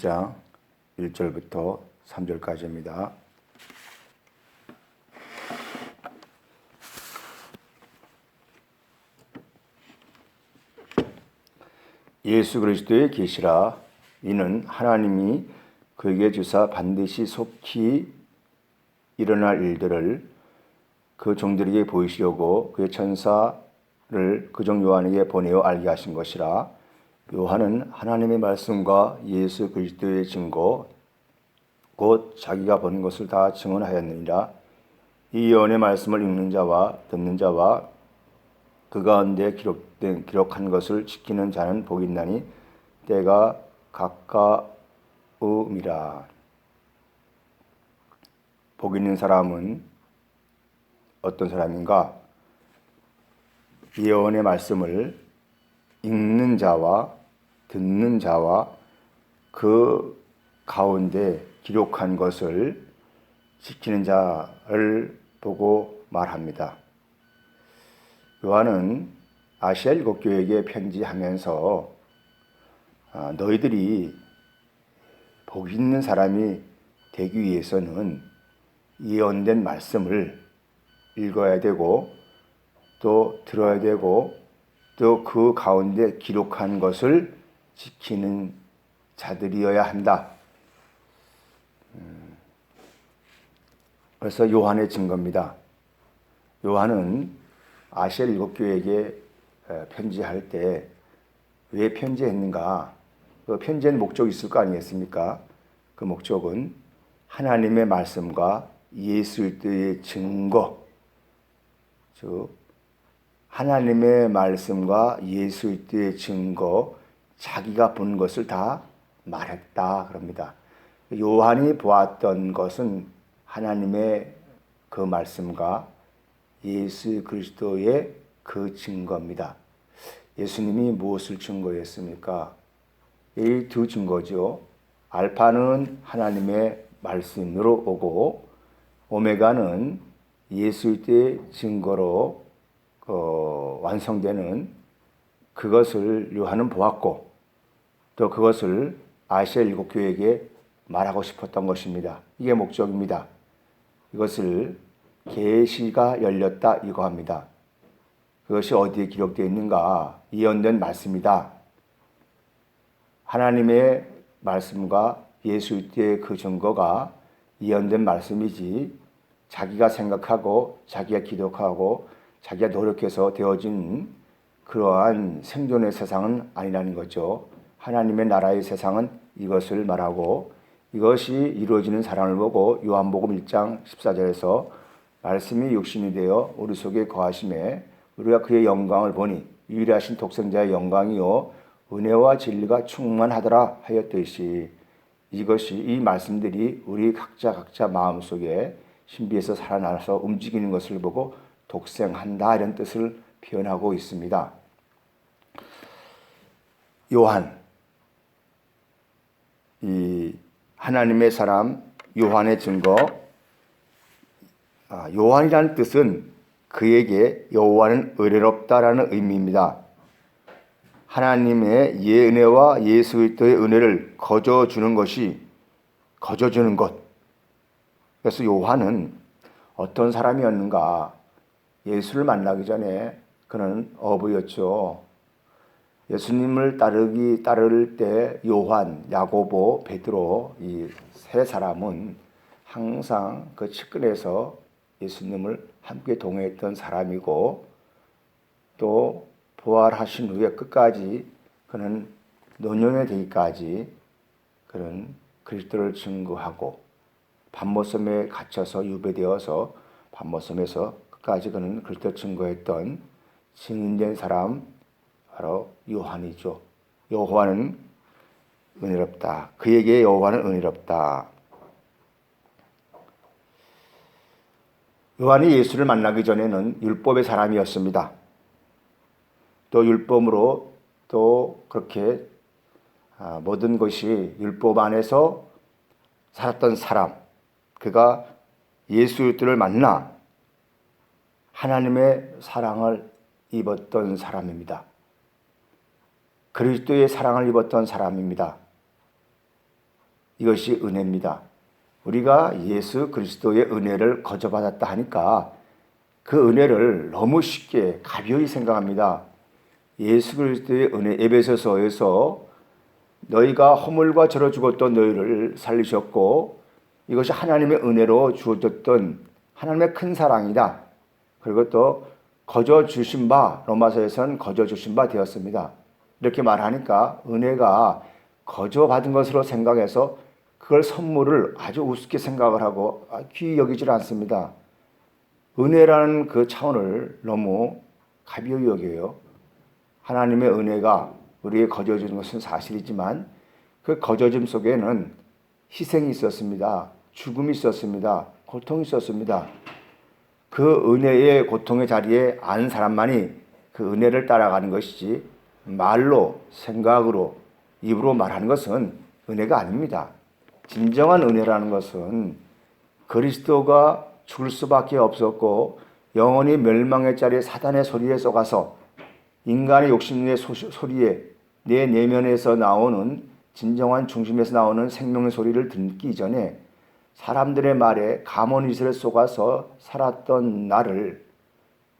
1장 1절부터 3절까지입니다. 예수 그리스도의 계시라 이는 하나님이 그에게 주사 반드시 속히 일어날 일들을 그 종들에게 보이시려고 그의 천사를 그 종 요한에게 보내어 알게 하신 것이라 요한은 하나님의 말씀과 예수 그리스도의 증거 곧 자기가 본 것을 다 증언하였느니라 이 예언의 말씀을 읽는 자와 듣는 자와 그 가운데 기록된 기록한 것을 지키는 자는 복이 있나니 때가 가까움이라 복 있는 사람은 어떤 사람인가? 예언의 말씀을 읽는 자와 듣는 자와 그 가운데 기록한 것을 지키는 자를 보고 말합니다. 요한은 아시아 일곱 교회에게 편지하면서 아, 너희들이 복 있는 사람이 되기 위해서는 예언된 말씀을 읽어야 되고 또 들어야 되고 또 그 가운데 기록한 것을 지키는 자들이어야 한다. 음, 그래서 요한의 증거입니다. 요한은 아시아 일곱 교회에게 편지할 때 왜 편지했는가? 그 편지한 목적이 있을 거 아니겠습니까? 그 목적은 하나님의 말씀과 예수 그리스도의 증거, 즉 하나님의 말씀과 예수 그리스도의 증거, 자기가 본 것을 다 말했다 그럽니다. 요한이 보았던 것은 하나님의 그 말씀과 예수 그리스도의 그 증거입니다. 예수님이 무엇을 증거했습니까? 이 두 증거죠. 알파는 하나님의 말씀으로 오고 오메가는 예수의 증거로 어, 완성되는 그것을 요한은 보았고 또 그것을 아시아 일곱 교회에게 말하고 싶었던 것입니다. 이게 목적입니다. 이것을 계시가 열렸다 이거 합니다. 그것이 어디에 기록되어 있는가? 예언된 말씀이다. 하나님의 말씀과 예수의 그 증거가 예언된 말씀이지 자기가 생각하고 자기가 기독하고 자기가 노력해서 되어진 그러한 생존의 세상은 아니라는 거죠. 하나님의 나라의 세상은 이것을 말하고 이것이 이루어지는 사랑을 보고 요한복음 1장 14절에서 말씀이 육신이 되어 우리 속에 거하심에 우리가 그의 영광을 보니 유일하신 독생자의 영광이요 은혜와 진리가 충만하더라 하였듯이 이것이 이 말씀들이 우리 각자 각자 마음속에 신비에서 살아나서 움직이는 것을 보고 독생한다 이런 뜻을 표현하고 있습니다. 요한 이 하나님의 사람 요한의 증거 아, 요한이라는 뜻은 그에게 여호와는 의롭다라는 의미입니다. 하나님의 예은혜와 예수 그리스도의 은혜를 거저 주는 것이 거저 주는 것. 그래서 요한은 어떤 사람이었는가? 예수를 만나기 전에 그는 어부였죠. 예수님을 따르기 따를 때 요한, 야고보, 베드로 이 세 사람은 항상 그 측근에서 예수님을 함께 동행했던 사람이고 또 부활하신 후에 끝까지 그는 노년에 되기까지 그런 그리스도를 증거하고 반모섬에 갇혀서 유배되어서 반모섬에서 끝까지 그는 그리스도 증거했던 증인된 사람 바로 요한이죠. 요한은 은혜롭다. 그에게 요한은 은혜롭다. 요한이 예수를 만나기 전에는 율법의 사람이었습니다. 또 율법으로 또 그렇게 아, 모든 것이 율법 안에서 살았던 사람, 그가 예수를 만나 하나님의 사랑을 입었던 사람입니다. 그리스도의 사랑을 입었던 사람입니다. 이것이 은혜입니다. 우리가 예수 그리스도의 은혜를 거저받았다 하니까 그 은혜를 너무 쉽게 가벼이 생각합니다. 예수 그리스도의 은혜 에베소서에서 너희가 허물과 저러 죽었던 너희를 살리셨고 이것이 하나님의 은혜로 주어졌던 하나님의 큰 사랑이다. 그리고 또 거저 주신 바 로마서에서는 거저 주신 바 되었습니다. 이렇게 말하니까 은혜가 거저 받은 것으로 생각해서 그걸 선물을 아주 우습게 생각을 하고 귀히 여기질 않습니다. 은혜라는 그 차원을 너무 가벼이 여겨요. 하나님의 은혜가 우리에게 거저 주는 것은 사실이지만 그 거저짐 속에는 희생이 있었습니다. 죽음이 있었습니다. 고통이 있었습니다. 그 은혜의 고통의 자리에 안 사람만이 그 은혜를 따라가는 것이지 말로 생각으로 입으로 말하는 것은 은혜가 아닙니다. 진정한 은혜라는 것은 그리스도가 죽을 수밖에 없었고 영원히 멸망의 자리에 사단의 소리에 쏘가서 인간의 욕심의 소리에 내 내면에서 나오는 진정한 중심에서 나오는 생명의 소리를 듣기 전에 사람들의 말에 가모니스를 속아서 살았던 나를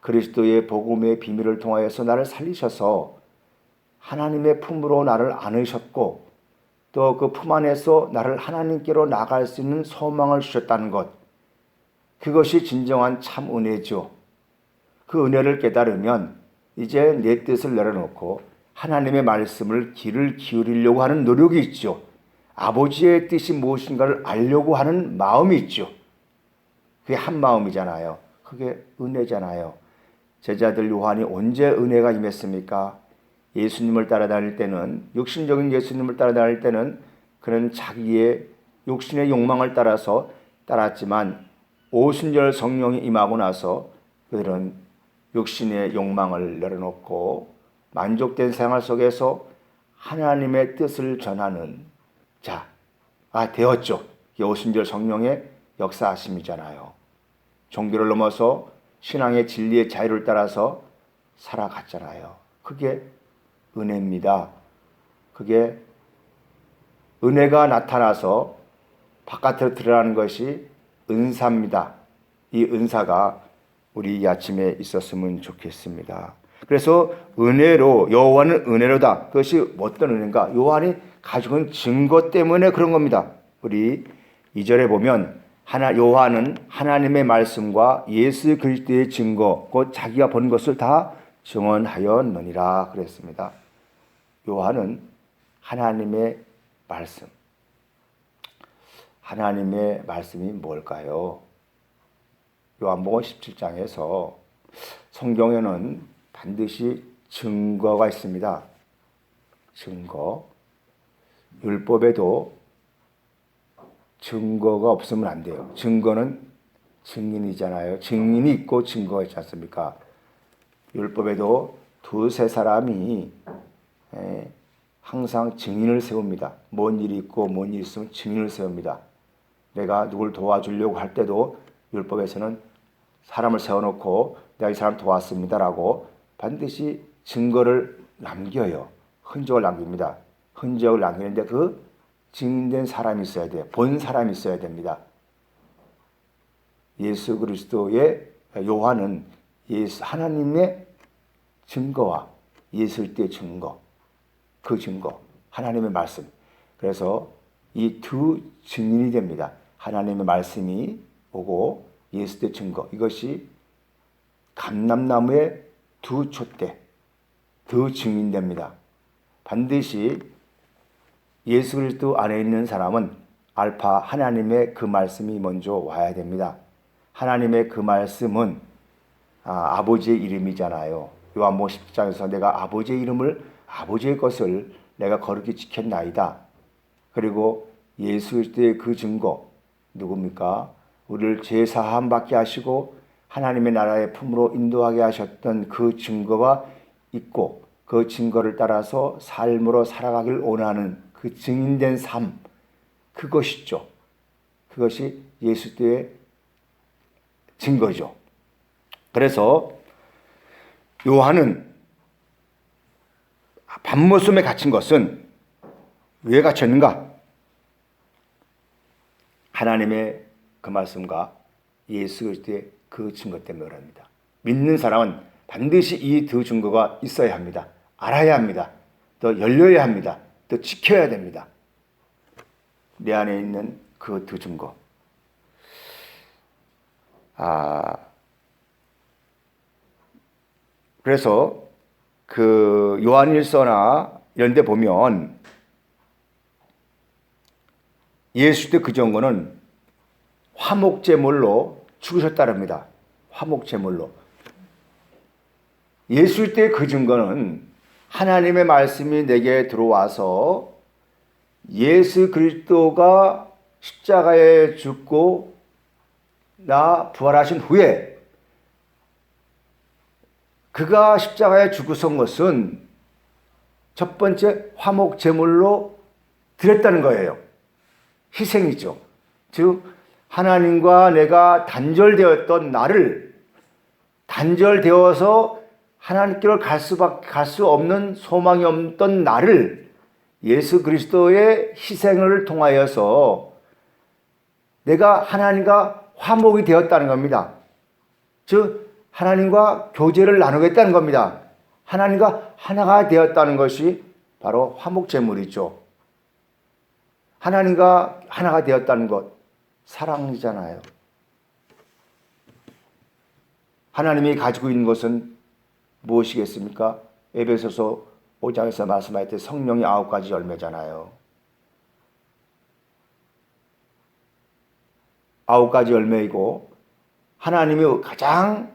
그리스도의 복음의 비밀을 통하여서 나를 살리셔서 하나님의 품으로 나를 안으셨고 또 그 품 안에서 나를 하나님께로 나갈 수 있는 소망을 주셨다는 것. 그것이 진정한 참 은혜죠. 그 은혜를 깨달으면 이제 내 뜻을 내려놓고 하나님의 말씀을 귀를 기울이려고 하는 노력이 있죠. 아버지의 뜻이 무엇인가를 알려고 하는 마음이 있죠. 그게 한 마음이잖아요. 그게 은혜잖아요. 제자들 요한이 언제 은혜가 임했습니까? 예수님을 따라다닐 때는 육신적인 예수님을 따라다닐 때는 그는 자기의 육신의 욕망을 따라서 따랐지만 오순절 성령이 임하고 나서 그들은 육신의 욕망을 내려놓고 만족된 생활 속에서 하나님의 뜻을 전하는 자, 아 되었죠. 오순절 성령의 역사하심이잖아요. 종교를 넘어서 신앙의 진리의 자유를 따라서 살아갔잖아요. 그게 은혜입니다. 그게 은혜가 나타나서 바깥으로 드러나는 것이 은사입니다. 이 은사가 우리 이 아침에 있었으면 좋겠습니다. 그래서 은혜로 여호와는 은혜로다. 그것이 어떤 은혜인가? 요한이 가지고 있는 증거 때문에 그런 겁니다. 우리 2절에 보면 하나 요한은 하나님의 말씀과 예수 그리스도의 증거, 곧 자기가 본 것을 다 증언하였느니라 그랬습니다. 요한은 하나님의 말씀. 하나님의 말씀이 뭘까요? 요한복음 17장에서 성경에는 반드시 증거가 있습니다. 증거. 율법에도 증거가 없으면 안 돼요. 증거는 증인이잖아요. 증인이 있고 증거가 있지 않습니까? 율법에도 두세 사람이 항상 증인을 세웁니다. 뭔 일이 있고 뭔 일이 있으면 증인을 세웁니다. 내가 누굴 도와주려고 할 때도 율법에서는 사람을 세워놓고 내가 이 사람 도왔습니다라고 반드시 증거를 남겨요. 흔적을 남깁니다. 흔적을 남기는데 그 증인된 사람이 있어야 돼요. 본 사람이 있어야 됩니다. 예수 그리스도의 요한은 예수 하나님의 증거와 예수일 때 증거, 그 증거, 하나님의 말씀. 그래서 이 두 증인이 됩니다. 하나님의 말씀이 오고 예수 때 증거. 이것이 감람나무의 두 촛대, 두 증인됩니다. 반드시 예수 그리스도 안에 있는 사람은 알파 하나님의 그 말씀이 먼저 와야 됩니다. 하나님의 그 말씀은 아, 아버지의 이름이잖아요. 요한복 10장에서 내가 아버지의 이름을 아버지의 것을 내가 거룩히 지켰나이다. 그리고 예수 그리스도의 그 증거 누굽니까? 우리를 죄 사함 받게 하시고 하나님의 나라의 품으로 인도하게 하셨던 그 증거가 있고 그 증거를 따라서 삶으로 살아가길 원하는 그 증인된 삶 그것이죠. 그것이 예수의 증거죠. 그래서 요한은 밤모섬에 갇힌 것은 왜 갇혔는가? 하나님의 그 말씀과 예수 그리스도의 그 증거 때문에 그럽니다. 믿는 사람은 반드시 이 두 증거가 있어야 합니다. 알아야 합니다. 또 열려야 합니다. 또 지켜야 됩니다. 내 안에 있는 그 두 증거. 아, 그래서 그 요한일서나 이런 데 보면 예수 때그 정거는 화목제물로 죽으셨다랍니다. 화목제물로. 예수 때 그 증거는 하나님의 말씀이 내게 들어와서 예수 그리스도가 십자가에 죽고 나 부활하신 후에 그가 십자가에 죽으신 것은 첫 번째 화목 제물로 드렸다는 거예요. 희생이죠. 즉 하나님과 내가 단절되었던 나를 단절되어서 하나님께로 갈 수밖에 갈 수 없는 소망이 없던 나를 예수 그리스도의 희생을 통하여서 내가 하나님과 화목이 되었다는 겁니다. 즉 하나님과 교제를 나누겠다는 겁니다. 하나님과 하나가 되었다는 것이 바로 화목제물이죠. 하나님과 하나가 되었다는 것, 사랑이잖아요. 하나님이 가지고 있는 것은 무엇이겠습니까? 에베소서 5장에서 말씀할 때 성령이 아홉 가지 열매잖아요. 아홉 가지 열매이고 하나님이 가장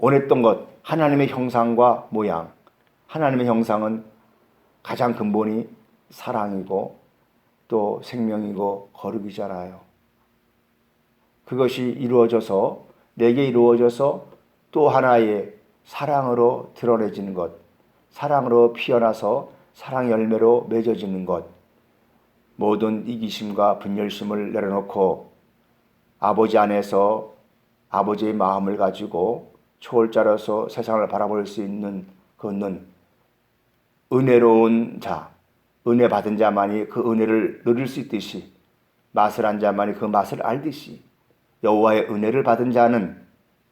원했던 것, 하나님의 형상과 모양. 하나님의 형상은 가장 근본이 사랑이고 또 생명이고 거룩이잖아요. 그것이 이루어져서 내게 이루어져서 또 하나의 사랑으로 드러내지는 것, 사랑으로 피어나서 사랑 열매로 맺어지는 것, 모든 이기심과 분열심을 내려놓고 아버지 안에서 아버지의 마음을 가지고 초월자로서 세상을 바라볼 수 있는 그는 은혜로운 자, 은혜 받은 자만이 그 은혜를 누릴 수 있듯이 맛을 한 자만이 그 맛을 알듯이 여호와의 은혜를 받은 자는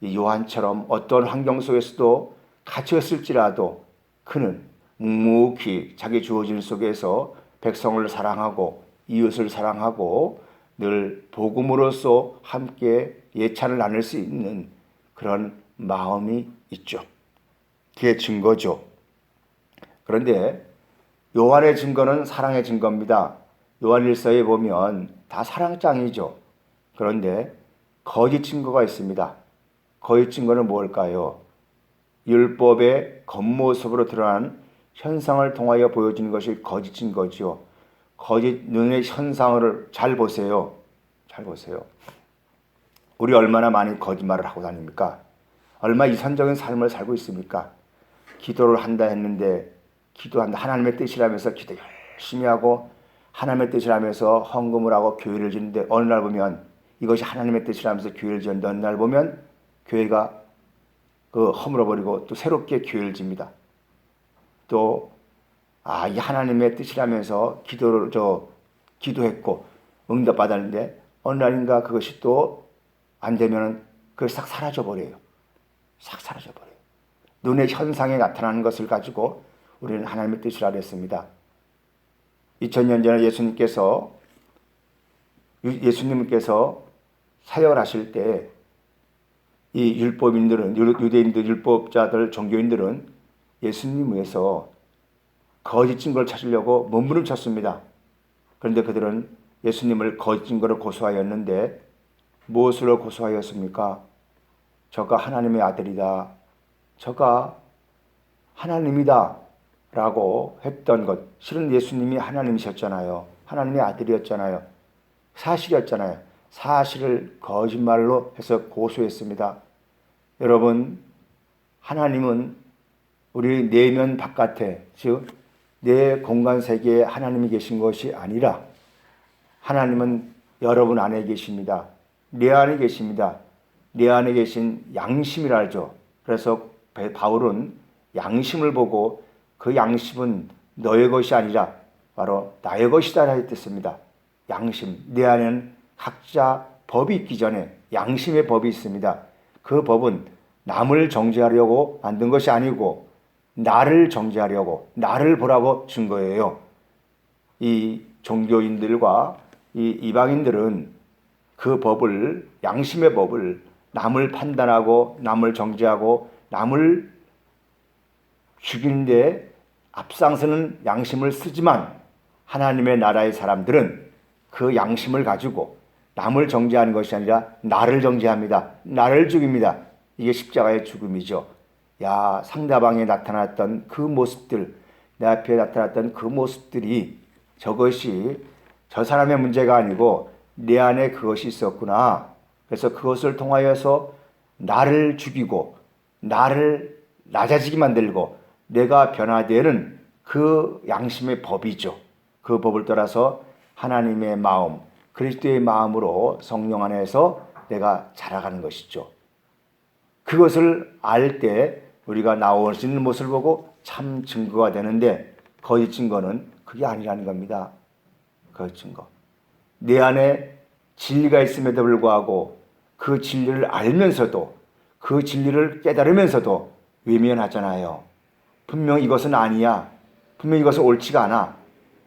요한처럼 어떤 환경 속에서도 갇혔을지라도 그는 묵묵히 자기 주어진 속에서 백성을 사랑하고 이웃을 사랑하고 늘 복음으로써 함께 예찬을 나눌 수 있는 그런 마음이 있죠. 그게 증거죠. 그런데 요한의 증거는 사랑의 증거입니다. 요한일서에 보면 다 사랑장이죠. 그런데 거짓 증거가 있습니다. 거짓 증거는 뭘까요? 율법의 겉모습으로 드러난 현상을 통하여 보여주는 것이 거짓 증거지요. 거짓 눈의 현상을 잘 보세요. 잘 보세요. 우리 얼마나 많이 거짓말을 하고 다닙니까? 얼마 이선적인 삶을 살고 있습니까? 기도를 한다 했는데 기도한다 하나님의 뜻이라면서 기도 열심히 하고 하나님의 뜻이라면서 헌금을 하고 교회를 짓는데 어느 날 보면 이것이 하나님의 뜻이라면서 교회를 지는데 어느 날 보면 교회가 그 허물어 버리고 또 새롭게 교회를 집니다. 또 아, 이 하나님의 뜻이라면서 기도를 저 기도했고 응답 받았는데 어느 날인가 그것이 또 안 되면은 그게 싹 사라져 버려요. 싹 사라져 버려요. 눈의 현상에 나타나는 것을 가지고 우리는 하나님의 뜻이라 그랬습니다. 2000년 전에 예수님께서 예수님께서 사역을 하실 때 이 율법인들은 유대인들 율법자들 종교인들은 예수님 위해서 거짓 증거를 찾으려고 몸부림 쳤습니다. 그런데 그들은 예수님을 거짓 증거로 고소하였는데 무엇으로 고소하였습니까? 저가 하나님의 아들이다. 저가 하나님이다. 라고 했던 것. 실은 예수님이 하나님이셨잖아요. 하나님의 아들이었잖아요. 사실이었잖아요. 사실을 거짓말로 해서 고소했습니다. 여러분, 하나님은 우리 내면 바깥에, 즉, 내 공간 세계에 하나님이 계신 것이 아니라 하나님은 여러분 안에 계십니다. 내 안에 계십니다. 내 안에 계신 양심이라 하죠. 그래서 바울은 양심을 보고 그 양심은 너의 것이 아니라 바로 나의 것이다 했습니다. 양심, 내 안에는 각자 법이 있기 전에 양심의 법이 있습니다. 그 법은 남을 정죄하려고 만든 것이 아니고 나를 정죄하려고 나를 보라고 준 거예요. 이 종교인들과 이 이방인들은 그 법을 양심의 법을 남을 판단하고 남을 정죄하고 남을 죽이는데 앞장서는 양심을 쓰지만 하나님의 나라의 사람들은 그 양심을 가지고 남을 정죄하는 것이 아니라 나를 정죄합니다. 나를 죽입니다. 이게 십자가의 죽음이죠. 야, 상대방에 나타났던 그 모습들, 내 앞에 나타났던 그 모습들이 저것이 저 사람의 문제가 아니고 내 안에 그것이 있었구나. 그래서 그것을 통하여서 나를 죽이고 나를 낮아지게 만들고 내가 변화되는 그 양심의 법이죠. 그 법을 따라서 하나님의 마음, 그리스도의 마음으로 성령 안에서 내가 자라가는 것이죠. 그것을 알 때 우리가 나오시는 모습을 보고 참 증거가 되는데 거짓 증거는 그게 아니라는 겁니다. 거짓 증거. 내 안에 진리가 있음에도 불구하고 그 진리를 알면서도 그 진리를 깨달으면서도 외면하잖아요. 분명 이것은 아니야. 분명 이것은 옳지가 않아.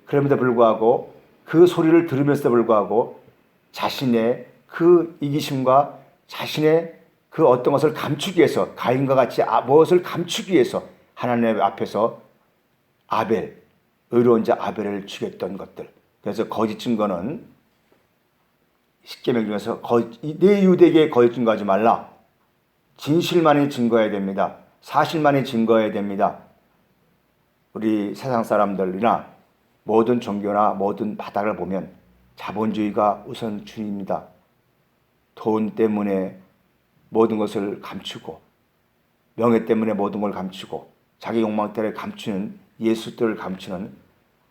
그럼에도 불구하고 그 소리를 들으면서도 불구하고 자신의 그 이기심과 자신의 그 어떤 것을 감추기 위해서 가인과 같이 아, 무엇을 감추기 위해서 하나님 앞에서 아벨 의로운 자 아벨을 죽였던 것들. 그래서 거짓 증거는 십계명 중에서 내 유대에게 거짓 증거하지 말라. 진실만이 증거해야 됩니다. 사실만이 증거해야 됩니다. 우리 세상 사람들이나 모든 종교나 모든 바닥을 보면 자본주의가 우선주의입니다. 돈 때문에 모든 것을 감추고 명예 때문에 모든 걸 감추고 자기 욕망 때문에 감추는 예수들을 감추는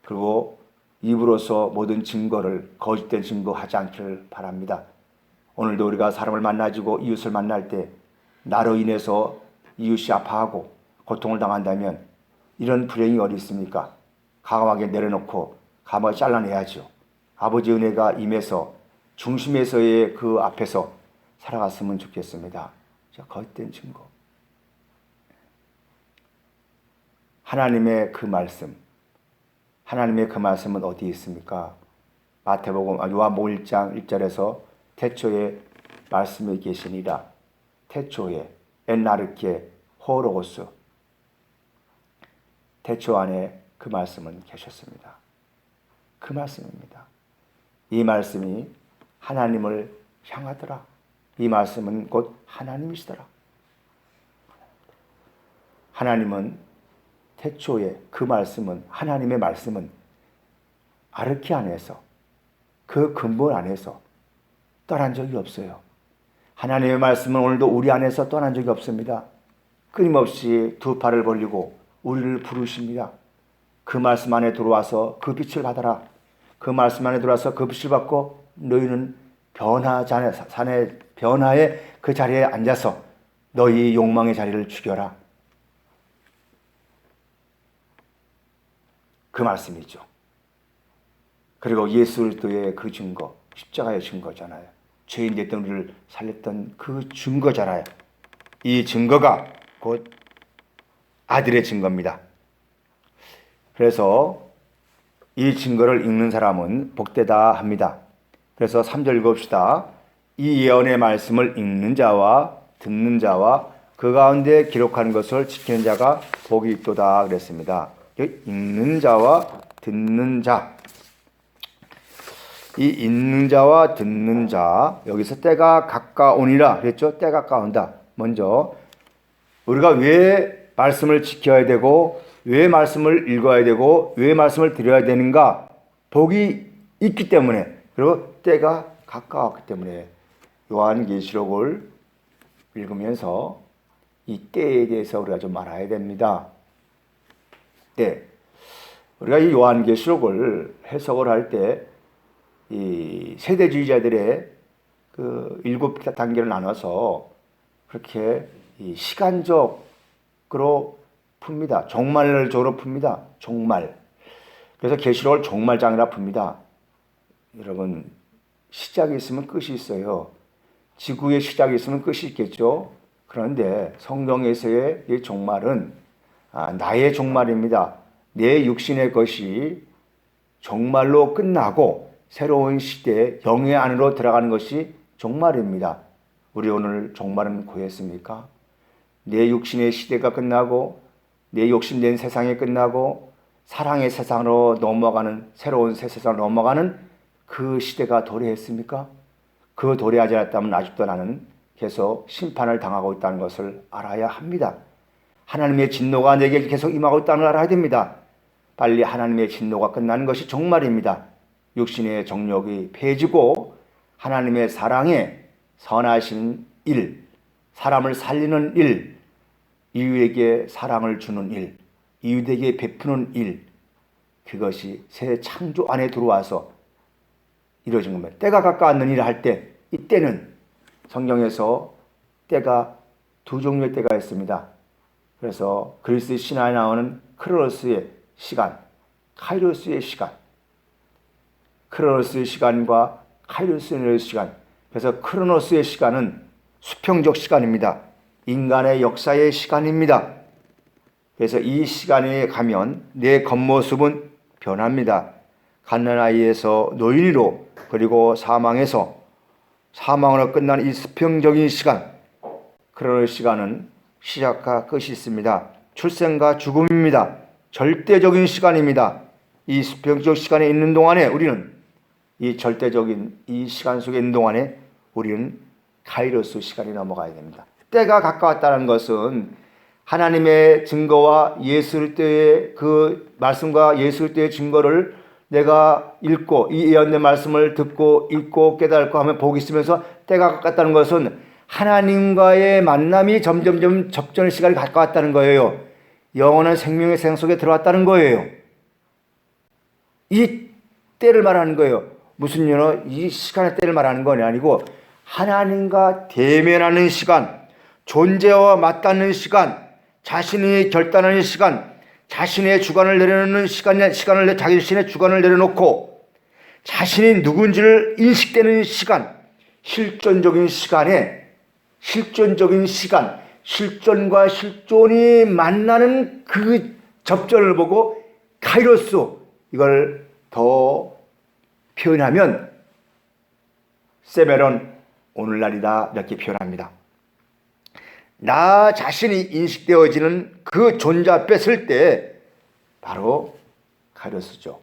그리고 입으로서 모든 증거를 거짓된 증거하지 않기를 바랍니다. 오늘도 우리가 사람을 만나지고 이웃을 만날 때 나로 인해서 이웃이 아파하고 고통을 당한다면 이런 불행이 어디 있습니까? 가감하게 내려놓고 감하게 잘라내야죠. 아버지 은혜가 임해서 중심에서의 그 앞에서 살아갔으면 좋겠습니다. 거짓된 증거. 하나님의 그 말씀, 하나님의 그 말씀은 어디 있습니까? 마태복음 아, 요한복음 1장 1절에서 태초에 말씀이 계시니라. 태초에 엔나르케 호로고스 태초 안에 그 말씀은 계셨습니다. 그 말씀입니다. 이 말씀이 하나님을 향하더라. 이 말씀은 곧 하나님이시더라. 하나님은 태초에 그 말씀은 하나님의 말씀은 아르키 안에서 그 근본 안에서 떠난 적이 없어요. 하나님의 말씀은 오늘도 우리 안에서 떠난 적이 없습니다. 끊임없이 두 팔을 벌리고 우리를 부르십니다. 그 말씀 안에 들어와서 그 빛을 받아라. 그 말씀 안에 들어와서 그 빛을 받고 너희는 변화 산의 변화의 그 자리에 앉아서 너희 욕망의 자리를 죽여라. 그 말씀이죠. 그리고 예수 그리스도의 그 증거, 십자가의 증거잖아요. 죄인 됐던 우리를 살렸던 그 증거잖아요. 이 증거가 곧 아들의 증거입니다. 그래서 이 증거를 읽는 사람은 복되다 합니다. 그래서 3절 읽읍시다. 이 예언의 말씀을 읽는 자와 듣는 자와 그 가운데 기록하는 것을 지키는 자가 복이 있도다 그랬습니다. 읽는 자와 듣는 자. 이 읽는 자와 듣는 자 여기서 때가 가까우니라 그랬죠? 때가 가까운다. 먼저 우리가 왜 말씀을 지켜야 되고 왜 말씀을 읽어야 되고 왜 말씀을 드려야 되는가? 복이 있기 때문에 그리고 때가 가까웠기 때문에 요한계시록을 읽으면서 이 때에 대해서 우리가 좀 알아야 됩니다. 때. 우리가 이 요한계시록을 해석을 할 때 이 세대주의자들의 그 일곱 단계를 나눠서 그렇게 이 시간적으로 풉니다. 종말적으로 풉니다. 종말. 그래서 계시록을 종말장이라 풉니다. 여러분 시작이 있으면 끝이 있어요. 지구의 시작이 있으면 끝이 있겠죠. 그런데 성경에서의 이 종말은 아, 나의 종말입니다. 내 육신의 것이 종말로 끝나고 새로운 시대의 영의 안으로 들어가는 것이 종말입니다. 우리 오늘 종말은 구했습니까? 내 육신의 시대가 끝나고 내 욕심된 세상이 끝나고 사랑의 세상으로 넘어가는 새로운 새 세상으로 넘어가는 그 시대가 도래했습니까? 그 도래하지 않았다면 아직도 나는 계속 심판을 당하고 있다는 것을 알아야 합니다. 하나님의 진노가 내게 계속 임하고 있다는 걸 알아야 됩니다. 빨리 하나님의 진노가 끝나는 것이 종말입니다. 육신의 정욕이 폐지고 하나님의 사랑에 선하신 일, 사람을 살리는 일, 이웃에게 사랑을 주는 일, 이웃에게 베푸는 일, 그것이 새 창조 안에 들어와서 이루어진 겁니다. 때가 가까웠는 일을 할 때, 이 때는 성경에서 때가 두 종류의 때가 있습니다. 그래서 그리스 신화에 나오는 크로노스의 시간, 카이로스의 시간, 크로노스의 시간과 카이로스의 시간. 그래서 크로노스의 시간은 수평적 시간입니다. 인간의 역사의 시간입니다. 그래서 이 시간에 가면 내 겉모습은 변합니다. 갓난아이에서 노인으로 그리고 사망에서 사망으로 끝난 이 수평적인 시간, 그럴 시간은 시작과 끝이 있습니다. 출생과 죽음입니다. 절대적인 시간입니다. 이 수평적 시간에 있는 동안에 우리는 이 절대적인 이 시간 속에 있는 동안에 우리는 카이로스 시간이 넘어가야 됩니다. 때가 가까웠다는 것은 하나님의 증거와 예수 때의 그 말씀과 예수 때의 증거를 내가 읽고 이 예언의 말씀을 듣고 읽고 깨닫고 하면 복이 있으면서 때가 가깝다는 것은 하나님과의 만남이 점점점 접전의 시간이 가까웠다는 거예요. 영원한 생명의 생 속에 들어왔다는 거예요. 이 때를 말하는 거예요. 무슨 연어 이 시간의 때를 말하는 건 아니고 하나님과 대면하는 시간, 존재와 맞닿는 시간, 자신이 결단하는 시간, 자신의 주관을 내려놓는 시간, 시간을, 자기 자신의 주관을 내려놓고 자신이 누군지를 인식되는 시간, 실존적인 시간에, 실존적인 시간, 실존과 실존이 만나는 그 접전을 보고 카이로스, 이걸 더 표현하면 세메론 오늘날이다 이렇게 표현합니다. 나 자신이 인식되어지는 그 존재 앞에 설 때 바로 가려쓰죠.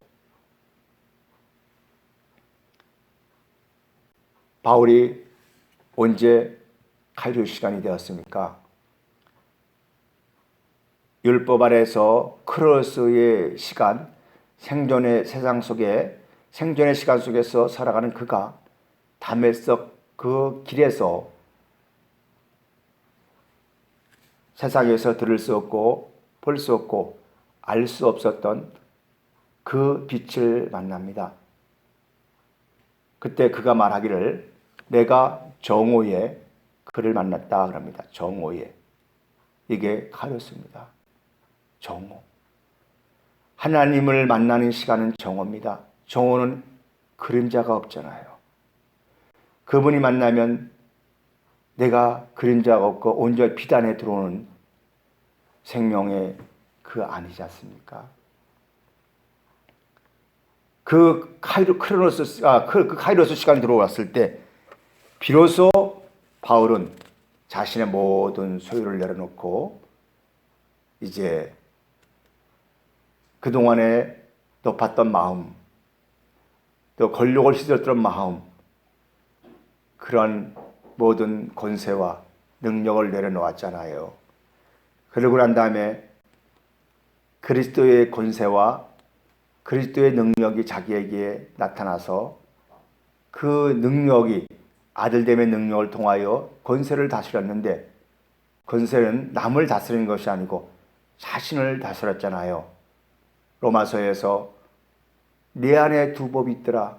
바울이 언제 칼류 시간이 되었습니까? 율법 아래서 크로스의 시간, 생존의 세상 속에 생존의 시간 속에서 살아가는 그가 담에서 그 길에서 세상에서 들을 수 없고 볼 수 없고 알 수 없었던 그 빛을 만납니다. 그때 그가 말하기를 내가 정오에 그를 만났다 그럽니다. 정오에. 이게 가렸습니다. 정오. 하나님을 만나는 시간은 정오입니다. 정오는 그림자가 없잖아요. 그분이 만나면 내가 그림자가 없고 온전히 비단에 들어오는 생명의 그 아니지 않습니까? 그 카이로 크로노스 아, 그, 그 카이로스 시간이 들어왔을 때 비로소 바울은 자신의 모든 소유를 내려놓고 이제 그동안에 높았던 마음 또 권력을 휘둘렀던 마음 그런 모든 권세와 능력을 내려놓았잖아요. 그러고 난 다음에 그리스도의 권세와 그리스도의 능력이 자기에게 나타나서 그 능력이 아들됨의 능력을 통하여 권세를 다스렸는데 권세는 남을 다스리는 것이 아니고 자신을 다스렸잖아요. 로마서에서 내 안에 두 법이 있더라.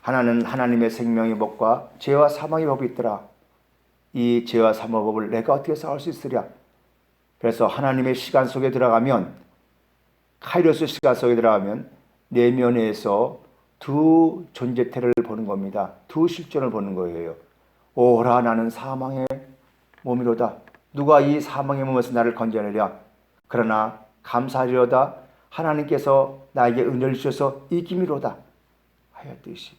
하나는 하나님의 생명의 법과 죄와 사망의 법이 있더라. 이 죄와 사망의 법을 내가 어떻게 싸울 수 있으랴? 그래서 하나님의 시간 속에 들어가면 카이로스 시간 속에 들어가면 내면에서 두 존재태를 보는 겁니다. 두 실존을 보는 거예요. 오라 나는 사망의 몸이로다. 누가 이 사망의 몸에서 나를 건져내랴. 그러나 감사하리로다. 하나님께서 나에게 은혜를 주셔서 이김이로다. 하였듯이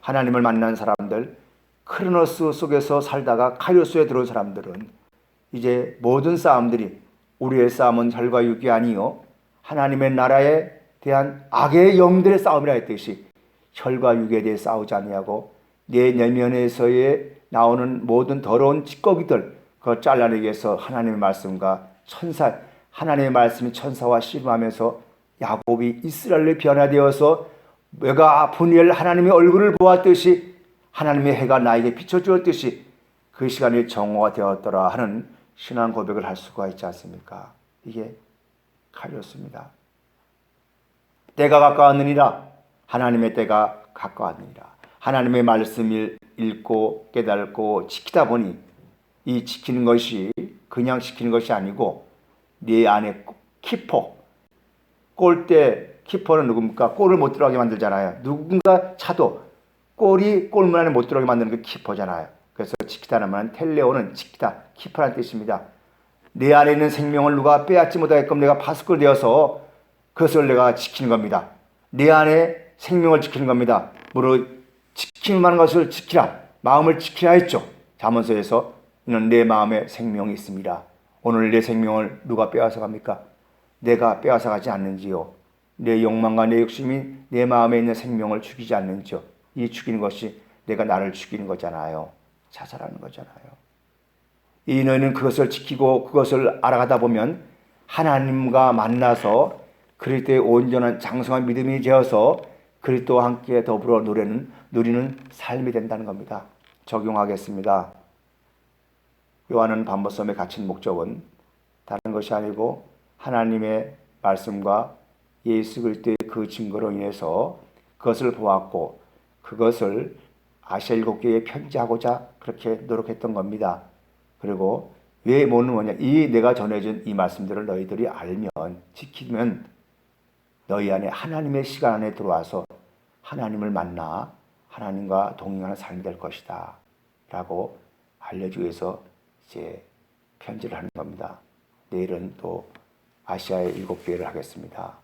하나님을 만난 사람들 크로노스 속에서 살다가 카이오스에 들어온 사람들은 이제 모든 싸움들이 우리의 싸움은 혈과 육이 아니요 하나님의 나라에 대한 악의 영들의 싸움이라 했듯이 혈과 육에 대해 싸우지 아니하고 내 내면에서의 나오는 모든 더러운 찌꺼기들 그걸 잘라내기 위해서 하나님의 말씀과 천사 하나님의 말씀이 천사와 씨름하면서 야곱이 이스라엘로 변화되어서 내가 분일 하나님의 얼굴을 보았듯이 하나님의 해가 나에게 비춰주었듯이 그 시간이 정오가 되었더라 하는 신앙 고백을 할 수가 있지 않습니까? 이게 칼이었습니다. 때가 가까웠느니라 하나님의 때가 가까웠느니라 하나님의 말씀을 읽고 깨닫고 지키다 보니 이 지키는 것이 그냥 지키는 것이 아니고 네 안에 키퍼 골대 키퍼는 누굽니까? 골을 못 들어가게 만들잖아요. 누군가 차도 골이 골문 안에 못 들어가게 만드는 게 키퍼잖아요. 그래서 지키다는 말은 텔레오는 지키다, 키퍼라는 뜻입니다. 내 안에 있는 생명을 누가 빼앗지 못하게끔 내가 파스콜 되어서 그것을 내가 지키는 겁니다. 내 안에 생명을 지키는 겁니다. 무릇 지킬 만한 것을 지키라. 마음을 지키라 했죠. 자문서에서 이는 내 마음에 생명이 있습니다. 오늘 내 생명을 누가 빼앗아 갑니까? 내가 빼앗아 가지 않는지요. 내 욕망과 내 욕심이 내 마음에 있는 생명을 죽이지 않는지요. 이 죽이는 것이 내가 나를 죽이는 거잖아요. 자살하는 거잖아요. 이 너희는 그것을 지키고 그것을 알아가다 보면 하나님과 만나서 그리스도의 온전한 장성한 믿음이 되어서 그리스도와 함께 더불어 누리는 누리는 삶이 된다는 겁니다. 적용하겠습니다. 요한은 반복섬에 갇힌 목적은 다른 것이 아니고 하나님의 말씀과 예수 그리스도의 그 증거로 인해서 그것을 보았고 그것을 아시아 일곱 교회에 편지하고자 그렇게 노력했던 겁니다. 그리고 왜 뭐는 뭐냐? 이 내가 전해준 이 말씀들을 너희들이 알면 지키면 너희 안에 하나님의 시간 안에 들어와서 하나님을 만나 하나님과 동행하는 삶이 될 것이다. 라고 알려주기 위해서 이제 편지를 하는 겁니다. 내일은 또 아시아의 일곱 교회를 하겠습니다.